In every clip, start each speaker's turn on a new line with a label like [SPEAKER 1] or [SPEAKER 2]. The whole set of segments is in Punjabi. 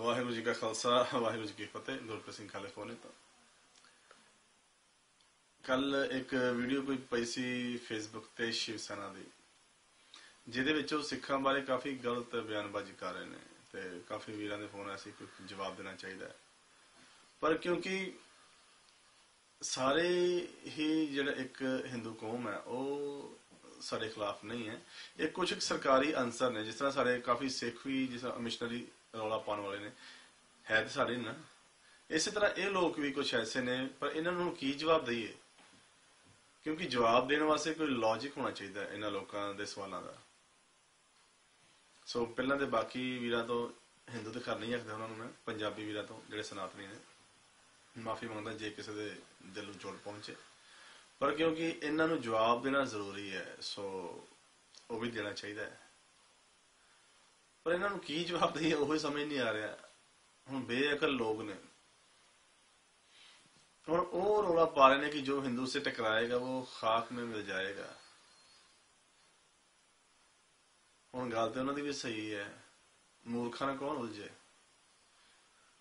[SPEAKER 1] ਵਾਹਿਗੁਰੂ ਜੀ ਕਾ ਖਾਲਸਾ ਵਾਹਿਗੁਰੂ ਜੀ ਕੀ ਫਤਿਹ ਗੁਰਪ੍ਰੀਤ ਸਿੰਘ ਖਾਲੇਫੋਨੇ ਤੋਂ। ਕੱਲ ਇੱਕ ਵੀਡੀਓ ਕੋਈ ਪਈ ਸੀ ਫੇਸਬੁੱਕ ਤੇ ਸ਼ਿਵ ਸੈਨਾ ਦੀ, ਜਿਹਦੇ ਵਿੱਚ ਉਹ ਸਿੱਖਾਂ ਬਾਰੇ ਕਾਫੀ ਗਲਤ ਬਿਆਨਬਾਜ਼ੀ ਕਰ ਰਹੇ ਨੇ ਤੇ ਕਾਫੀ ਵੀਰਾਂ ਦੇ ਫੋਨ ਆਏ ਸੀ ਕੋਈ ਜਵਾਬ ਦੇਣਾ ਚਾਹੀਦਾ ਹੈ। ਪਰ ਕਿਉਂਕਿ ਸਾਰੇ ਹੀ ਜਿਹੜਾ ਇੱਕ ਹਿੰਦੂ ਕੌਮ ਹੈ, ਉਹ ਸਾਡੇ ਖਿਲਾਫ ਨਹੀਂ ਹੈ। ਇਹ ਕੁਝ ਸਰਕਾਰੀ ਅੰਸਰ ਨੇ, ਜਿਸ ਤਰ੍ਹਾਂ ਸਾਡੇ ਕਾਫੀ ਸਿੱਖ ਵੀ, ਜਿਸ ਤਰ੍ਹਾਂ ਮਿਸ਼ਨਰੀ ਰੌਲਾ ਪਾਉਣ ਵਾਲੇ ਨੇ। ਹੈ ਤੇ ਸਾਡੇ ਨਾ ਇਸੇ ਤਰ੍ਹਾਂ ਇਹ ਲੋਕ ਵੀ ਕੁਝ ਐਸੇ ਨੇ, ਪਰ ਇਹਨਾਂ ਨੂੰ ਕੀ ਜਵਾਬ ਦਈਏ? ਕਿਉਂਕਿ ਜਵਾਬ ਦੇਣ ਵਾਸਤੇ ਕੋਈ ਲੌਜੀਕ ਹੋਣਾ ਚਾਹੀਦਾ ਹੈ ਇਹਨਾਂ ਲੋਕਾਂ ਦੇ ਸਵਾਲਾਂ ਦਾ। ਸੋ ਪਹਿਲਾਂ ਦੇ ਬਾਕੀ ਵੀਰਾਂ ਤੋਂ ਹਿੰਦੂ ਤੇ ਕਰ ਨਹੀਂ ਰੱਖਦਾ ਉਹਨਾਂ ਨੂੰ ਮੈਂ, ਪੰਜਾਬੀ ਵੀਰਾਂ ਤੋਂ ਜਿਹੜੇ ਸਨਾਤਨੀ ਨੇ। ਮਾਫੀ ਮੰਗਦਾ ਜੇ ਕਿਸੇ ਦੇ ਦਿਲ ਨੂੰ ਚੋਟ ਪਹੁੰਚੇ। ਪਰ ਕਿਉਂਕਿ ਇਹਨਾਂ ਨੂੰ ਜਵਾਬ ਦੇਣਾ ਜ਼ਰੂਰੀ ਹੈ ਸੋ ਉਹ ਵੀ ਦੇਣਾ ਚਾਹੀਦਾ ਹੈ। ਪਰ ਇਹਨਾਂ ਨੂੰ ਕੀ ਜਵਾਬ ਦਈਏ, ਉਹ ਹੀ ਸਮਝ ਨਹੀਂ ਆ ਰਿਹਾ। ਹੁਣ ਬੇਅਕਲ ਲੋਕ ਨੇ। ਹੁਣ ਉਹ ਰੋਲਾ ਪਾ ਰਹੇ ਨੇ ਕਿ ਜੋ ਹਿੰਦੂ ਸੇ ਟਕਰਾਏਗਾ, ਉਹ ਖਾਕ में ਮਿਲ ਜਾਏਗਾ। ਹੁਣ ਗੱਲ ਤੇ ਉਹਨਾਂ ਦੀ ਵੀ ਸਹੀ ਹੈ। ਮੂਰਖਾਂ ਨਾਲ ਕੌਣ ਉਲਝੇ?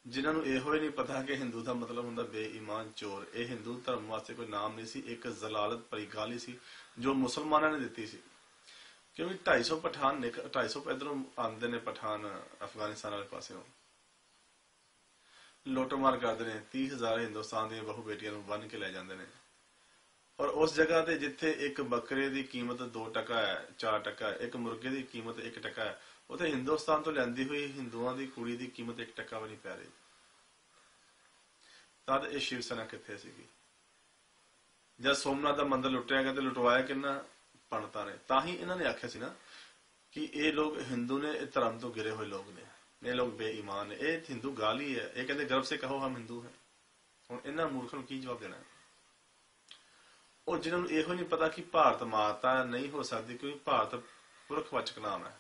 [SPEAKER 1] ਜਿਨ੍ਹਾਂ ਨੂੰ ਇਹੋ ਹੀ ਨਹੀਂ ਪਤਾ ਕਿ ਹਿੰਦੂ ਦਾ ਮਤਲਬ ਹੁੰਦਾ ਬੇਈਮਾਨ ਚੋਰ। ਇਹ ਹਿੰਦੂ ਧਰਮ ਵਾਸਤੇ ਕੋਈ ਨਾਮ ਨਹੀਂ ਸੀ, ਇੱਕ ਜ਼ਲਾਲਤ ਭਰੀ ਸੀ, ਜੋ ਮੁਸਲਮਾਨਾਂ ਨੇ ਦਿੱਤੀ ਸੀ। ਕਿਉਂਕਿ 250 ਪਠਾਨ ਨਿਕ 250 ਇਧਰੋਂ ਆਉਂਦੇ ਨੇ ਪਠਾਨ ਅਫਗਾਨਿਸਤਾਨ ਵਾਲੇ ਪਾਸਿਓਂ। ਲੁੱਟਮਾਰ ਕਰਦੇ ਨੇ 30000 ਹਿੰਦੁਸਤਾਨ ਦੀਆਂ ਬਹੁ ਬੇਟੀਆਂ ਨੂੰ ਬੰਨ ਕੇ ਲੈ ਜਾਂਦੇ ਨੇ। ਔਰ ਉਸ ਜਗ੍ਹਾ ਤੇ ਜਿੱਥੇ ਇੱਕ ਬੱਕਰੇ ਦੀ ਕੀਮਤ 2 ਟਕਾ ਹੈ 4 ਟਕਾ ਹੈ, ਇੱਕ ਮੁਰਗੇ ਦੀ ਕੀਮਤ 1 ਟਕਾ ਹੈ, ਉਥੇ ਹਿੰਦੁਸਤਾਨ ਤੋਂ ਲੈਂਦੀ ਹੋਈ ਹਿੰਦੂਆਂ ਦੀ ਕੁੜੀ ਦੀ ਕੀਮਤ 1 ਟਕਾ ਵੀ ਨਹੀਂ ਪੈ ਰਹੀ। ਤਦ ਇਹ ਸ਼ਿਵ ਸੈਨਾ ਕਿੱਥੇ ਸੀਗੀ? ਜਦ ਸੋਮਨਾਥ ਦਾ ਮੰਦਿਰ ਲੁੱਟਿਆ ਗਿਆ ਤੇ ਲੁਟਵਾਇਆ ਕਿੰਨਾ? ਪੰਡਤਾਂ ਨੇ ਤਾਂ ਹੀ ਇਹਨਾਂ ਨੇ ਆਖਿਆ ਸੀ ਨਾ ਕਿ ਇਹ ਲੋਕ ਹਿੰਦੂ ਨੇ, ਇਹ ਧਰਮ ਤੋਂ ਗਿਰੇ ਹੋਏ ਲੋਕ ਨੇ। ਇਹ ਲੋਕ ਬੇਈਮਾਨ ਨੇ। ਇਹ ਹਿੰਦੂ ਗਾਲੀ ਹੈ ਇਹ ਕਹਿੰਦੇ, ਗਰਵ ਸੇ ਕਹੋ ਹਮ ਹਿੰਦੂ ਹੈ। ਹੁਣ ਇਹਨਾਂ ਮੂਰਖਾਂ ਨੂੰ ਕੀ ਜਵਾਬ ਦੇਣਾ ਹੈ? ਉਹ ਜਿਨ੍ਹਾਂ ਨੂੰ ਇਹੋ ਨਹੀਂ ਪਤਾ ਕਿ ਭਾਰਤ ਮਾਤਾ ਨਹੀਂ ਹੋ ਸਕਦੀ, ਕਿਉਂਕਿ ਭਾਰਤ ਪੁਰਖਵਾਚਕ ਨਾਮ ਹੈ।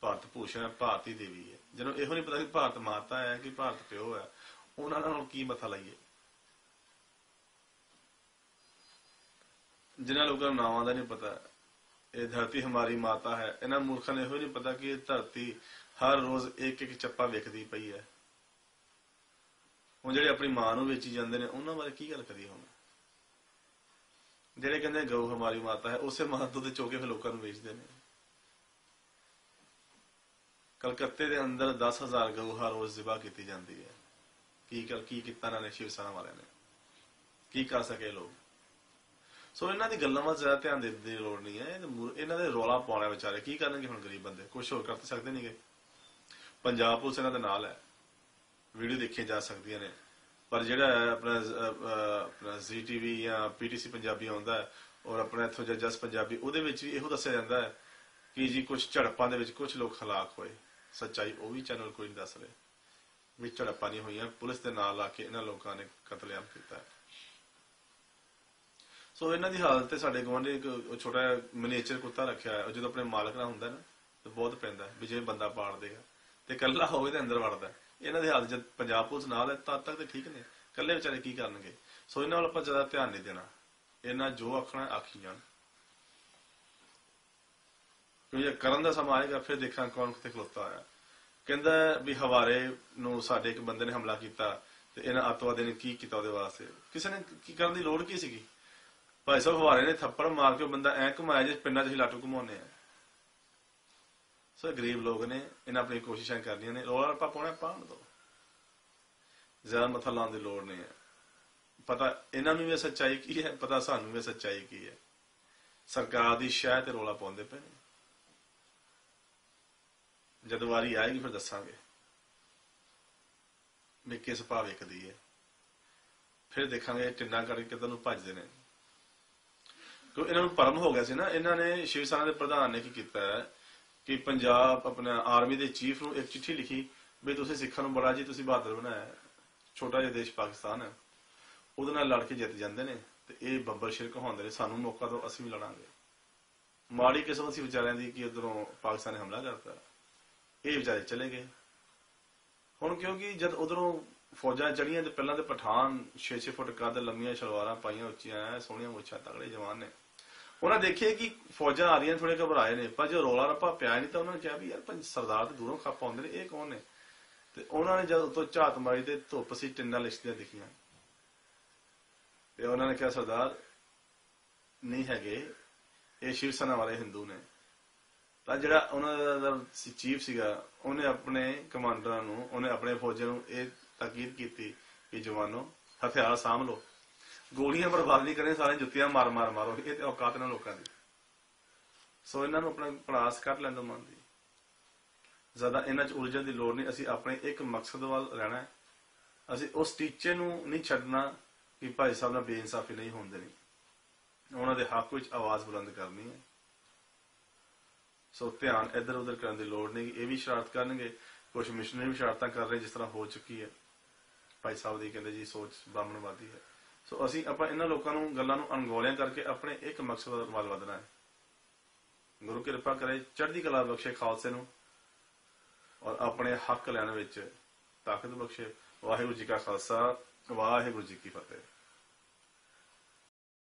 [SPEAKER 1] ਭਾਰਤ ਭੂਸ਼ਣ ਹੈ, ਭਾਰਤੀ ਦੇਵੀ ਹੈ। ਜਿਹਨਾਂ ਨੂੰ ਇਹੋ ਨਹੀਂ ਪਤਾ ਕਿ ਭਾਰਤ ਮਾਤਾ ਹੈ, ਕਿ ਭਾਰਤ ਪਿਓ ਹੈ। ਉਹਨਾਂ ਨਾਲ ਕੀ ਮੱਥਾ ਲਾਈਏ? ਜਿਨ੍ਹਾਂ ਲੋਕਾਂ ਨੂੰ ਨਾਵਾਂ ਦਾ ਨਹੀਂ ਪਤਾ, ਇਹ ਧਰਤੀ ਹਮਾਰੀ ਮਾਤਾ ਹੈ। ਇਹਨਾਂ ਮੂਰਖਾਂ ਨੂੰ ਇਹੋ ਨਹੀਂ ਪਤਾ ਕਿ ਇਹ ਧਰਤੀ ਹਰ ਰੋਜ਼ ਇੱਕ ਇੱਕ ਚੱਪਾ ਵੇਖਦੀ ਪਈ ਹੈ। ਹੁਣ ਜਿਹੜੇ ਆਪਣੀ ਮਾਂ ਨੂੰ ਵੇਚੀ ਜਾਂਦੇ ਨੇ, ਉਹਨਾਂ ਬਾਰੇ ਕੀ ਗੱਲ ਕਰੀ ਹੁਣ? ਜਿਹੜੇ ਕਹਿੰਦੇ ਗਊ ਹਮਾਰੀ ਮਾਤਾ ਹੈ, ਉਸੇ ਮਾਂ ਤੋਂ ਦੇ ਚੋਕੇ ਫਿਰ ਲੋਕਾਂ ਨੂੰ ਵੇਚਦੇ ਨੇ। ਕਲਕੱਤੇ ਦੇ ਅੰਦਰ 10000 ਗਊ ਹਰ ਰੋਜ਼ ਜ਼ਿਬਾ ਕੀਤੀ ਜਾਂਦੀ ਹੈ। ਕੀ ਕੀ ਕੀਤਾ ਇਹਨਾਂ ਨੇ ਸ਼ਿਵ ਸੈਨਾ ਵਾਲਿਆਂ ਨੇ? ਕੀ ਕਰ ਸਕੇ ਲੋਕ? ਸੋ ਇਹਨਾਂ ਦੀ ਗੱਲਾਂ ਵੱਲ ਜ਼ਿਆਦਾ ਧਿਆਨ ਦੇਣ ਦੀ ਲੋੜ ਨਹੀਂ ਹੈ। ਇਹਨਾਂ ਦੇ ਰੋਲਾ ਪਾਉਣਾ ਵਿਚਾਰੇ ਕੀ ਕਰਨਗੇ ਹੁਣ ਗਰੀਬ ਬੰਦੇ? ਕੁਝ ਹੋਰ ਕਰ ਤਾਂ ਸਕਦੇ ਨਹੀਂਗੇ। ਪੰਜਾਬ ਪੁਲਿਸ ਇਹਨਾਂ ਦੇ ਨਾਲ ਹੈ। ਵੀਡੀਓ ਦੇਖੀਆਂ ਜਾ ਸਕਦੀਆਂ ਨੇ। ਪਰ ਜਿਹੜਾ ਹੈ ਆਪਣਾ ਜ਼- ਅਹ, ਆਪਣਾ ਜ਼ੀਟੀਵੀ ਜਾਂ ਪੀਟੀਸੀ ਪੰਜਾਬੀ ਆਉਂਦਾ ਔਰ ਆਪਣਾ ਇੱਥੋਂ ਜਾਂ ਪੰਜਾਬੀ ਉਹਦੇ ਵਿੱਚ ਵੀ ਇਹੋ ਦੱਸਿਆ ਜਾਂਦਾ ਹੈ ਕਿ ਜੀ ਕੁਝ ਝੜਪਾਂ ਦੇ ਵਿੱਚ ਕੁਝ ਲੋਕ ਹਲਾਕ ਹੋਏ। ਸੱਚਾਈ ਉਹ ਵੀ ਚੈਨਲ ਕੋਈ ਨਹੀਂ ਦੱਸ ਰਿਹਾ। ਵੀ ਝੜਪਾਂ ਨਹੀਂ ਹੋਈਆਂ। ਪੁਲਿਸ ਦੇ ਨਾਲ ਲਾ ਕੇ ਇਹਨਾਂ ਲੋਕਾਂ ਨੇ ਕਤਲੇਆਮ ਕੀਤਾ ਹੈ। ਸੋ ਇਹਨਾਂ ਦੀ ਹਾਲਤ ਤੇ ਸਾਡੇ ਗਵਾਂਢੀ ਇੱਕ ਉਹ ਛੋਟਾ ਮਿਨੀਏਚਰ ਕੁੱਤਾ ਰੱਖਿਆ ਹੈ ਉਹ ਜਦੋਂ ਆਪਣੇ ਮਾਲਕ ਨਾਲ ਹੁੰਦਾ ਨਾ, ਤੇ ਬਹੁਤ ਪੈਂਦਾ ਵੀ ਜਿਵੇਂ ਬੰਦਾ ਪਾੜ ਦੇਗਾ ਤੇ ਇਕੱਲਾ ਹੋਵੇ ਤੇ ਅੰਦਰ ਵੜਦਾ ਇਹਨਾਂ ਦੀ ਹਾਲਤ ਜਦ ਪੰਜਾਬ ਪੁਲਿਸ ਨਾਲ ਹੈ, ਤਦ ਤੱਕ ਤੇ ਠੀਕ ਨੇ। ਕੱਲੇ ਵਿਚਾਰੇ ਕੀ ਕਰਨਗੇ? ਸੋ ਇਹਨਾਂ ਵੱਲ ਆਪਾਂ ਜ਼ਿਆਦਾ ਧਿਆਨ ਨਹੀਂ ਦੇਣਾ। ਇਹਨਾਂ ਜੋ ਆਖਣਾ, ਆਖੀ ਜਾਣ। ਕਿਉਂਕਿ ਕਰਨ ਦਾ ਸਮਾਂ ਆਏਗਾ, ਫਿਰ ਦੇਖਾਂ ਕੌਣ ਕਿੱਥੇ ਖਲੋਤਾ ਹੋਇਆ। ਕਹਿੰਦਾ ਵੀ ਹਵਾਰੇ ਨੂੰ ਸਾਡੇ ਇੱਕ ਬੰਦੇ ਨੇ ਹਮਲਾ ਕੀਤਾ, ਤੇ ਇਹਨਾਂ ਅੱਤਵਾਦੀਆਂ ਨੇ ਕੀ ਕੀਤਾ ਉਹਦੇ ਵਾਸਤੇ? ਕਿਸੇ ਨੇ ਕੀ ਕਰਨ ਦੀ ਲੋੜ ਕੀ ਸੀਗੀ? ਭਾਈ ਸਾਹਿਬ, ਹਵਾਰੇ ਨੇ ਥੱਪੜ ਮਾਰ ਕੇ ਉਹ ਬੰਦਾ ਐ ਘੁਮਾਇਆ ਜਿਸ ਪਿੰਡਾਂ 'ਚ ਅਸੀਂ ਲਾਟੂ ਘੁਮਾਉਂਦੇ ਆ ਸੋ ਗਰੀਬ ਲੋਕ ਨੇ, ਇਹਨਾਂ ਆਪਣੀ ਕੋਸ਼ਿਸ਼ਾਂ ਕਰਨੀਆਂ ਨੇ। ਰੋਲਾ ਰੱਪਾ ਪਾਉਣਾ ਪਾਉਣ ਦੋ। ਜ਼ਿਆਦਾ ਮੱਥਾ ਲਾਉਣ ਦੀ ਲੋੜ ਨਹੀਂ ਹੈ। ਪਤਾ ਇਹਨਾਂ ਨੂੰ ਵੀ ਸੱਚਾਈ ਕੀ ਹੈ, ਪਤਾ ਸਾਨੂੰ ਵੀ ਸੱਚਾਈ ਕੀ ਹੈ। ਸਰਕਾਰ ਦੀ ਸ਼ਾਇਦ ਤੇ ਰੋਲਾ ਪਾਉਂਦੇ ਪਏ ਨੇ। ਜਦ ਵਾਰੀ ਆਏਗੀ ਫਿਰ ਦੱਸਾਂਗੇ ਵੀ ਕਿਸ ਭਾਅ ਵੇਖਦੀ ਹੈ। ਫਿਰ ਦੇਖਾਂਗੇ ਟਿੰਡਾ ਕਰਕੇ ਕਿਤੇ ਨੂੰ ਭੱਜਦੇ ਨੇ। ਕਿਉਂ ਇਹਨਾਂ ਨੂੰ ਪਰਮ ਹੋ ਗਿਆ ਸੀ ਨਾ, ਇਹਨਾਂ ਨੇ ਸ਼ਿਵ ਸੈਨਾ ਦੇ ਪ੍ਰਧਾਨ ਨੇ ਕੀ ਕੀਤਾ ਹੈ ਕਿ ਪੰਜਾਬ ਆਪਣਾ ਆਰਮੀ ਦੇ ਚੀਫ ਨੂੰ ਇੱਕ ਚਿੱਠੀ ਲਿਖੀ ਵੀ ਤੁਸੀਂ ਸਿੱਖਾਂ ਨੂੰ ਬੜਾ ਜੀ ਤੁਸੀਂ ਬਹਾਦਰ ਬਣਾਇਆ ਛੋਟਾ ਜਿਹਾ ਦੇਸ਼ ਪਾਕਿਸਤਾਨ ਹੈ। ਉਹਦੇ ਨਾਲ ਲੜ ਕੇ ਜਿੱਤ ਜਾਂਦੇ ਨੇ ਤੇ ਇਹ ਬੱਬਰ ਸ਼ਿਰ ਕਹਾਉਂਦੇ ਨੇ, ਸਾਨੂੰ ਮੌਕਾ ਦਿਓ, ਅਸੀਂ ਵੀ ਲੜਾਂਗੇ। ਮਾੜੀ ਕਿਸਮਤ ਸੀ ਵਿਚਾਰਿਆਂ ਦੀ ਕਿ ਉਧਰੋਂ ਪਾਕਿਸਤਾਨ ਨੇ ਹਮਲਾ ਕਰਤਾ। ਇਹ ਵਿਚਾਰੇ ਚਲੇ ਗਏ। ਹੁਣ ਕਿਉਂਕਿ ਜਦ ਉਧਰੋਂ ਫੌਜਾਂ ਚੜੀਆਂ ਤੇ ਪਹਿਲਾਂ ਤੇ ਪਠਾਨ 6-6 ਫੁੱਟ ਕੱਦ, ਲੰਮੀਆਂ ਸ਼ਲਵਾਰਾਂ ਪਾਈਆਂ ਉੱਚੀਆਂ ਸੋਹਣੀਆਂ ਮੁੱਛਾਂ ਤਗੜੇ ਜਵਾਨ ਨੇ। ਉਹਨਾਂ ਦੇਖਿਆ ਕਿ ਫੌਜਾਂ ਆ ਰਹੀਆਂ ਥੋੜੇ ਘਬਰਾਏ ਨੇ। ਪਰ ਜੋ ਰੋਲਾ ਰੱਪਾ ਪਿਆ ਨਹੀਂ ਤਾਂ ਉਹਨਾਂ ਨੇ ਕਿਹਾ ਵੀ ਯਾਰ ਪੰਜ ਸਰਦਾਰ ਤੇ ਦੂਰੋਂ ਖੱਪ ਆਉਂਦੇ ਨੇ, ਇਹ ਕੌਣ ਨੇ? ਤੇ ਉਹਨਾਂ ਨੇ ਜਦ ਉਤੋਂ ਝਾਤ ਮਾਰੀ ਤੇ ਧੁੱਪ ਸੀ ਟਿੰਡਾਂ ਲਿਸ਼ਕਦੀਆਂ ਦਿਖੀਆਂ। ਤੇ ਉਹਨਾਂ ਨੇ ਕਿਹਾ, ਸਰਦਾਰ, ਨਹੀਂ ਹੈਗੇ। ਇਹ ਸ਼ਿਵ ਸੈਨਾ ਵਾਲੇ ਹਿੰਦੂ ਨੇ। ਤਾਂ ਜਿਹੜਾ ਉਹਨਾਂ ਦਾ ਚੀਫ ਸੀਗਾ, ਉਹਨੇ ਆਪਣੇ ਕਮਾਂਡਰਾਂ ਨੂੰ, ਉਹਨੇ ਆਪਣੇ ਫੌਜਾਂ ਨੂੰ ਇਹ ਤਾਕੀਦ ਕੀਤੀ ਕਿ, ਜਵਾਨੋ, ਹਥਿਆਰ ਸਾਂਭ ਲਓ। ਗੋਲੀਆਂ ਬਰਬਾਦ ਨਹੀਂ ਕਰਨੇ ਸਾਰੇ ਜੁੱਤੀਆਂ ਮਾਰ ਮਾਰ ਮਾਰੋ, ਇਹ ਤੇ ਔਕਾਤ ਨਾਲ ਲੋਕਾਂ ਦੀ। ਸੋ ਇਹਨਾਂ ਨੂੰ ਆਪਣਾ ਪੜਾਸ ਕੱਢ ਲੈਣ ਦੋ ਮਨ ਦੀ ਜ਼ਿਆਦਾ ਇਹਨਾਂ 'ਚ ਉਲਝਣ ਦੀ ਲੋੜ ਨਹੀਂ, ਅਸੀਂ ਆਪਣੇ ਇੱਕ ਮਕਸਦ ਵੱਲ ਰਹਿਣਾ ਹੈ। ਅਸੀਂ ਉਸ ਟੀਚੇ ਨੂੰ ਨਹੀਂ ਛੱਡਣਾ ਕਿ ਭਾਈ ਸਾਹਿਬ ਨਾਲ ਬੇਇਨਸਾਫੀ ਨਹੀਂ ਹੋਣ ਦੇਣੀ। ਉਹਨਾਂ ਦੇ ਹੱਕ ਵਿੱਚ ਆਵਾਜ਼ ਬੁਲੰਦ ਕਰਨੀ ਹੈ। ਸੋ ਧਿਆਨ ਇੱਧਰ ਉੱਧਰ ਕਰਨ ਦੀ ਲੋੜ ਨਹੀਂ, ਇਹ ਵੀ ਸ਼ਰਾਰਤ ਕਰਨਗੇ ਕੁਝ ਮਿਸ਼ਨਰੀ ਵੀ ਸ਼ਰਾਰਤਾਂ ਕਰ ਰਹੇ ਜਿਸ ਤਰ੍ਹਾਂ ਹੋ ਚੁੱਕੀ ਹੈ। ਭਾਈ ਸਾਹਿਬ ਦੀ ਕਹਿੰਦੇ ਜੀ ਸੋਚ ਬਾਮਣਵਾਦੀ ਹੈ। ਸੋ ਅਸੀਂ ਆਪਾਂ ਇਹਨਾਂ ਲੋਕਾਂ ਨੂੰ, ਗੱਲਾਂ ਨੂੰ ਅਣਗੌਲਿਆਂ ਕਰਕੇ ਆਪਣੇ ਇੱਕ ਮਕਸਦ ਵੱਲ ਵਧਣਾ ਹੈ। ਗੁਰੂ ਕਿਰਪਾ ਕਰੇ, ਚੜ੍ਹਦੀ ਕਲਾ ਬਖਸ਼ੇ ਖਾਲਸੇ ਨੂੰ ਔਰ ਆਪਣੇ ਹੱਕ ਲੈਣ ਵਿੱਚ ਤਾਕਤ ਬਖਸ਼ੇ। ਵਾਹਿਗੁਰੂ ਜੀ ਕਾ ਖਾਲਸਾ, ਵਾਹਿਗੁਰੂ ਜੀ ਕੀ ਫਤਿਹ।